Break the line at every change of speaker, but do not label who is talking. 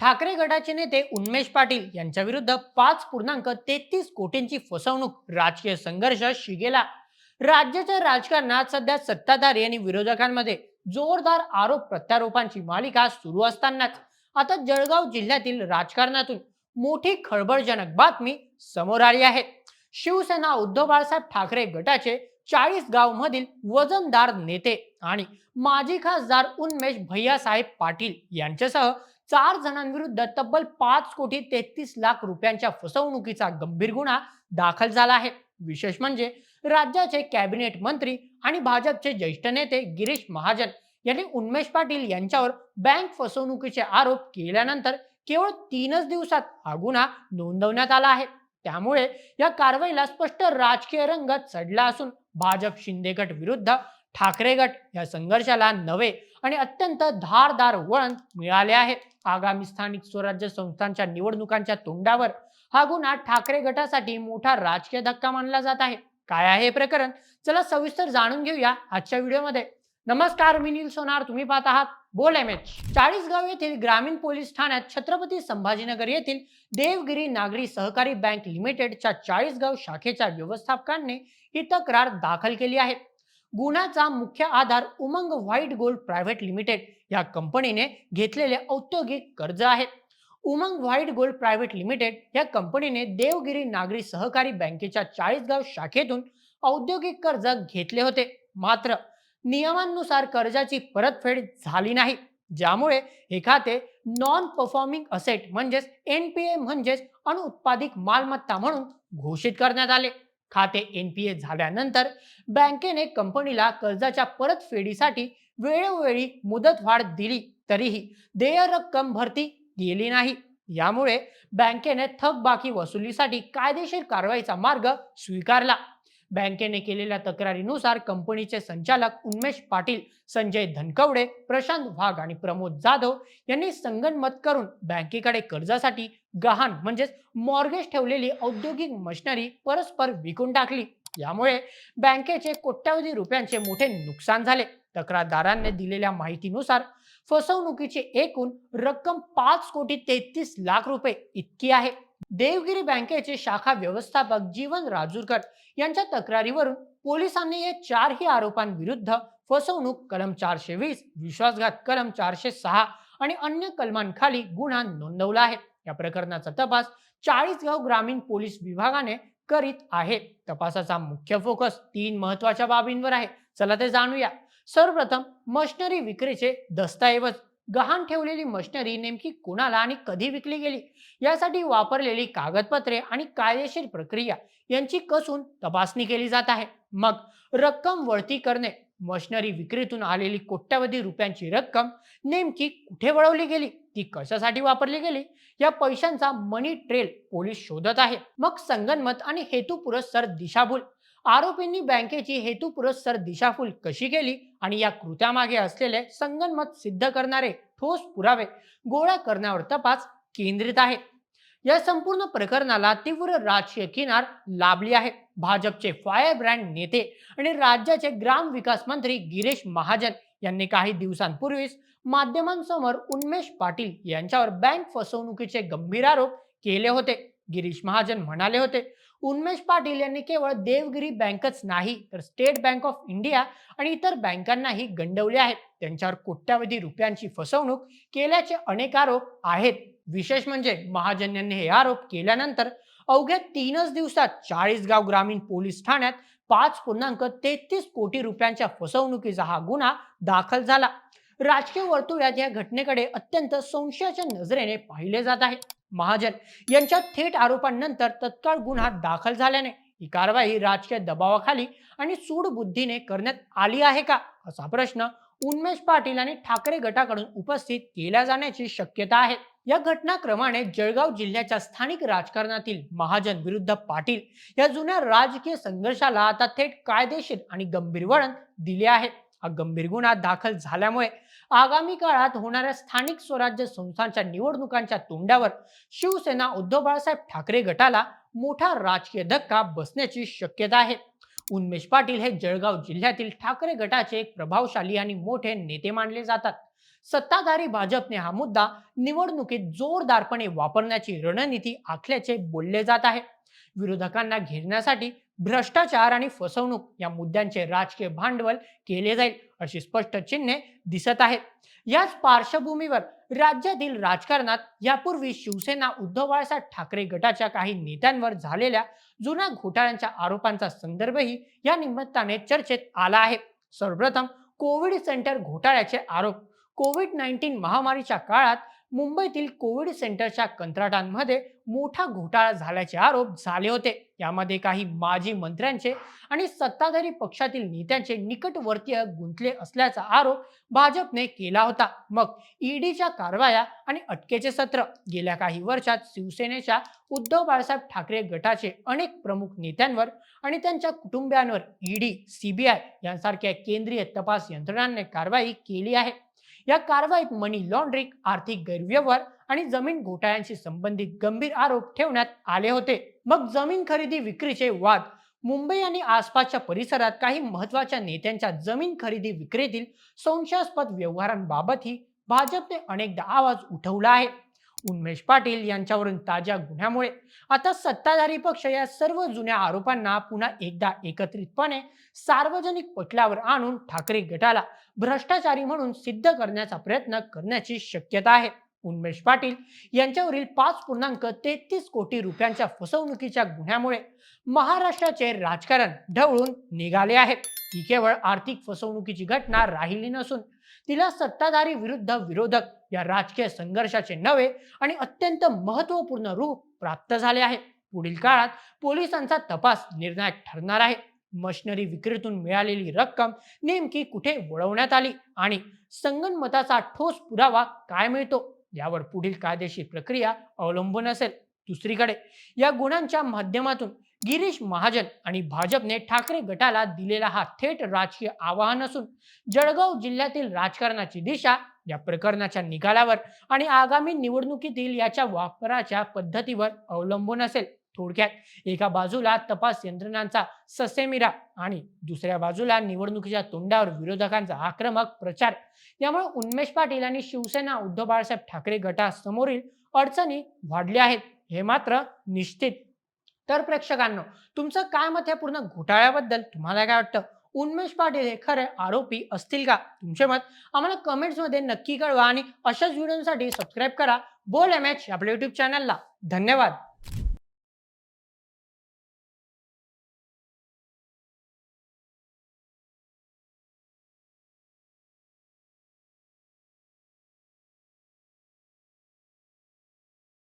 ठाकरे गटाचे नेते उन्मेष पाटील यांच्या विरुद्ध पाच पूर्णांक तेहतीस कोटींची फसवणूक राजकीय संघर्ष शिगेला. राज्याच्या राजकारणात सध्या सत्ताधारी आणि विरोधकांमध्ये जोरदार आरोप प्रत्यारोपांची मालिका सुरू असतानाच. आता जळगाव जिल्ह्यातील राजकारणातून मोठी खळबळजनक बातमी समोर आली आहे. शिवसेना उद्धव बाळासाहेब ठाकरे गटाचे चाळीस गाव मधील वजनदार नेते आणि माजी खासदार उन्मेष भैयासाहेब पाटील यांच्यासह चार जणांविरुद्ध तब्बल पाच कोटी तेहतीस लाख रुपयांच्या फसवणुकीचा गंभीर गुन्हा दाखल झाला आहे. विशेष म्हणजे राज्याचे कॅबिनेट मंत्री आणि भाजपचे ज्येष्ठ नेते गिरीश महाजन यांनी उन्मेष पाटील यांच्यावर बँक फसवणुकीचे आरोप केल्यानंतर केवळ तीनच दिवसात हा गुन्हा नोंदवण्यात आला आहे. त्यामुळे या कारवाईला स्पष्ट राजकीय रंग चढला असून भाजप शिंदे गट विरुद्ध ठाकरे गट या संघर्षाला नवे आणि अत्यंत धारदार वळण मिळाले आहे. आगामी स्थानिक स्वराज्य संस्थांच्या निवडणुकांच्या तोंडावर हा गुन्हा ठाकरे गटासाठी मोठा राजकीय धक्का मानला जात आहे. काय आहे हे प्रकरण? चला सविस्तर जाणून घेऊया आजच्या व्हिडिओमध्ये. नमस्कार मी नील सोनार. तुम्ही पाहत आहात बोल एम एच. चाळीसगाव येथील ग्रामीण पोलीस ठाण्यात छत्रपती संभाजीनगर येथील देवगिरी नागरी सहकारी बँक लिमिटेडच्या चाळीसगाव शाखेच्या व्यवस्थापकांनी ही तक्रार दाखल केली आहे. गुन्ह्याचा मुख्य आधार Umang white gold private limited या कंपनीने घेतलेले औद्योगिक कर्ज आहे. Umang white gold private limited या कंपनीने देवगिरी नागरी सहकारी बँकेच्या चाळीसगाव शाखेतून औद्योगिक कर्ज घेतले होते. मात्र नियमांनुसार कर्जाची परतफेड झाली नाही. ज्यामुळे हे खाते नॉन परफॉर्मिंग असेट म्हणजेच एनपीए म्हणजेच अनुत्पादित मालमत्ता म्हणून घोषित करण्यात आले. खाते एनपीए झाल्यानंतर बँकेने कंपनीला कर्जाच्या परतफेडीसाठी वेळोवेळी मुदतवाढ दिली तरीही देय रक्कम भरती गेली नाही. यामुळे बँकेने थकबाकी वसुलीसाठी कायदेशीर कारवाईचा मार्ग स्वीकारला. बँकेने केलेल्या तक्रारीनुसार कंपनीचे संचालक उन्मेश पाटील संजय धनकवडे प्रशांत वाघ आणि प्रमोद जाधव यांनी संगनमत करून बँकेकडे कर्जासाठी गहाण म्हणजेच मॉर्गेज ठेवलेली औद्योगिक मशिनरी परस्पर विकून टाकली. यामुळे बँकेचे कोट्यावधी रुपयांचे मोठे नुकसान झाले. तक्रारदारांनी दिलेल्या माहितीनुसार फसवणुकीची एकूण रक्कम पाच कोटी तेहतीस लाख रुपये इतकी आहे. देवगिरी बँकेचे शाखा व्यवस्थापक जीवन राजूरकर यांच्या तक्रारीवरून पोलिसांनी या चारही आरोपांविरुद्ध फसवणूक कलम चारशे वीस विश्वासघात कलम चारशे सहा आणि अन्य कलमांखाली गुन्हा नोंदवला आहे. या प्रकरणाचा तपास चाळीसगाव ग्रामीण पोलीस विभागाने करीत आहे. तपासाचा मुख्य फोकस तीन महत्त्वाच्या बाबींवर आहे. चला ते जाणूया. सर्वप्रथम मशनरी विक्रीचे दस्तऐवज गहाण ठेवलेली मशिनरी नेमकी कुणाला आणि कधी विकली गेली? यासाठी वापरलेली कागदपत्रे आणि कायदेशीर प्रक्रिया यांची कसून तपासणी केली जात आहे. मग रक्कम वळती करणे मशिनरी विक्रीतून आलेली कोट्यावधी रुपयांची रक्कम नेमकी कुठे वळवली गेली? ती कशासाठी वापरली गेली? या पैशांचा मनी ट्रेल पोलीस शोधत आहे. मग संगनमत आणि हेतुपुरस्सर दिशाभूल आरोपींनी बँकेची हेतुपुरस्सर दिशाफूल कशी केली आणि या कृत्यामागे असलेले संगनमत सिद्ध करणारे ठोस पुरावे गोळा करण्यावर तपास केंद्रित आहे. या संपूर्ण प्रकरणाला तीव्र राजकीय किनार लाभली आहे. भाजपचे फायर ब्रँड नेते आणि राज्याचे ग्राम विकास मंत्री गिरीश महाजन यांनी काही दिवसांपूर्वीच माध्यमांसमोर उन्मेष पाटील यांच्यावर बँक फसवणुकीचे गंभीर आरोप केले होते. गिरीश महाजन म्हणाले होते उन्मेष पाटील यांनी केवळ देवगिरी बँकच नाही तर स्टेट बँक ऑफ इंडिया आणि इतर बँकांनाही गंडवले आहेत. त्यांच्यावर कोट्यावधी रुपयांची फसवणूक केल्याचे अनेक आरोप आहेत. विशेष म्हणजे महाजन यांनी हे आरोप केल्यानंतर अवघ्या तीनच दिवसात चाळीसगाव ग्रामीण पोलीस ठाण्यात पाच पूर्णांक तेहतीस कोटी रुपयांच्या फसवणुकीचा हा गुन्हा दाखल झाला. राजकीय वर्तुळात या घटनेकडे अत्यंत संशयाच्या नजरेने पाहिले जात आहे. महाजन यांच्या थेट आरोपांनंतर तत्काळ गुन्हा दाखल झाल्याने ही कारवाई राजकीय दबावाखाली आणि सूडबुद्धीने करण्यात आली आहे का? असा प्रश्न उन्मेष पाटील आणि ठाकरे गटाकडून उपस्थित केल्या जाण्याची शक्यता आहे. या घटनाक्रमाने जळगाव जिल्ह्याच्या स्थानिक राजकारणातील महाजन विरुद्ध पाटील या जुन्या राजकीय संघर्षाला आता थेट कायदेशीर आणि गंभीर वळण दिले आहे. हा गंभीर गुन्हा दाखल झाल्यामुळे आगामी काळात होणाऱ्या स्थानिक स्वराज्य संस्थांच्या निवडणुकांच्या तोंडावर शिवसेना उद्धव बाळासाहेब ठाकरे गटाला मोठा राजकीय धक्का बसण्याची शक्यता आहे. उन्मेष पाटील हे जळगाव जिल्ह्यातील ठाकरे गटाचे एक प्रभावशाली आणि मोठे नेते मानले जातात. सत्ताधारी भाजपने हा मुद्दा निवडणुकीत जोरदारपणे वापरण्याची रणनीती आखल्याचे बोलले जात आहे. विरोधकांना घेरण्यासाठी भ्रष्टाचार आणि फसवणूक या मुद्द्यांचे राजकीय भांडवल केले जाईल अशी स्पष्ट चिन्हे दिसत आहेत. याच पार्श्वभूमीवर राज्यातील राजकारणात यापूर्वी शिवसेना उद्धव बाळासाहेब ठाकरे गटाच्या काही नेत्यांवर झालेल्या जुन्या घोटाळ्यांच्या आरोपांचा संदर्भही या निमित्ताने चर्चेत आला आहे. सर्वप्रथम कोविड सेंटर घोटाळ्याचे आरोप. कोविड नाईन्टीन महामारीच्या काळात मुंबईतील कोविड सेंटरच्या कंत्राटांमध्ये मोठा घोटाळा झाल्याचे आरोप झाले होते. यामध्ये काही माजी मंत्र्यांचे आणि सत्ताधारी पक्षातील नेत्यांचे निकटवर्तीय गुंतले असल्याचा आरोप भाजपने केला होता. मग ईडीच्या कारवाया आणि अटकेचे सत्र. गेल्या काही वर्षात शिवसेनेच्या उद्धव बाळासाहेब ठाकरे गटाचे अनेक प्रमुख नेत्यांवर आणि त्यांच्या कुटुंबियांवर ईडी सीबीआय यांसारख्या केंद्रीय तपास यंत्रणांनी कारवाई केली आहे. या कारवाईत मनी लॉन्ड्रिंग आर्थिक गैरव्यवहार आणि जमीन घोटाळ्यांशी संबंधित गंभीर आरोप ठेवण्यात आले होते. मग जमीन खरेदी विक्रीचे वाद मुंबई आणि आसपासच्या परिसरात काही महत्त्वाच्या नेत्यांच्या जमीन खरेदी विक्रीतील संशयास्पद व्यवहारांबाबतही भाजपने अनेकदा आवाज उठवला आहे. उन्मेष पाटील यांच्यावरून ताज्या गुन्ह्यामुळे. आता सत्ताधारी पक्ष या सर्व जुन्या आरोपांना पुन्हा एकदा एकत्रितपणे सार्वजनिक पटलावर आणून ठाकरे गटाला भ्रष्टाचारी म्हणून सिद्ध करण्याचा प्रयत्न करण्याची शक्यता आहे. उन्मेष पाटील यांच्यावरील पाच पूर्णांक तेहतीस कोटी रुपयांच्या फसवणुकीच्या गुन्ह्यामुळे महाराष्ट्राचे राजकारण ढवळून निघाले आहे. ही केवळ आर्थिक फसवणुकीची घटना राहिली नसून तिला सत्ताधारी विरुद्ध विरोधक या राजकीय संघर्षाचे नवे आणि अत्यंत महत्त्वपूर्ण रूप प्राप्त झाले आहे. पुढील काळात पोलिसांचा तपास निर्णायक ठरणार आहे. मशिनरी विक्रीतून मिळालेली रक्कम नेमकी कुठे वळवण्यात आली आणि संगणमताचा ठोस पुरावा काय मिळतो? यावर पुढील कायदेशीर प्रक्रिया अवलंबून असेल. दुसरीकडे या गुणांच्या माध्यमातून गिरीश महाजन आणि भाजपने ठाकरे गटाला दिलेला हा थेट राजकीय आवाहन असून जळगाव जिल्ह्यातील राजकारणाची दिशा या प्रकरणाच्या निकालावर आणि आगामी निवडणुकीतील याच्या वापराच्या पद्धतीवर अवलंबून असेल. थोडक्यात एका बाजूला तपास यंत्रणांचा ससेमिरा आणि दुसऱ्या बाजूला निवडणुकीच्या तोंडावर विरोधकांचा आक्रमक प्रचार. यामुळे उन्मेष पाटील आणि शिवसेना उद्धव बाळासाहेब ठाकरे गटासमोरील अडचणी वाढल्या आहेत. हे मात्र निश्चित तर प्रेक्षकांनो तुमचं काय मत या पूर्ण घोटाळ्याबद्दल तुम्हाला काय वाटतं? उन्मेष पाटील हे खरे आरोपी असतील का? तुमचे मत आम्हाला कमेंट्समध्ये नक्की कळवा आणि अशाच व्हिडिओसाठी सबस्क्राईब करा. बोल एम एच आपल्या युट्यूब चॅनलला धन्यवाद.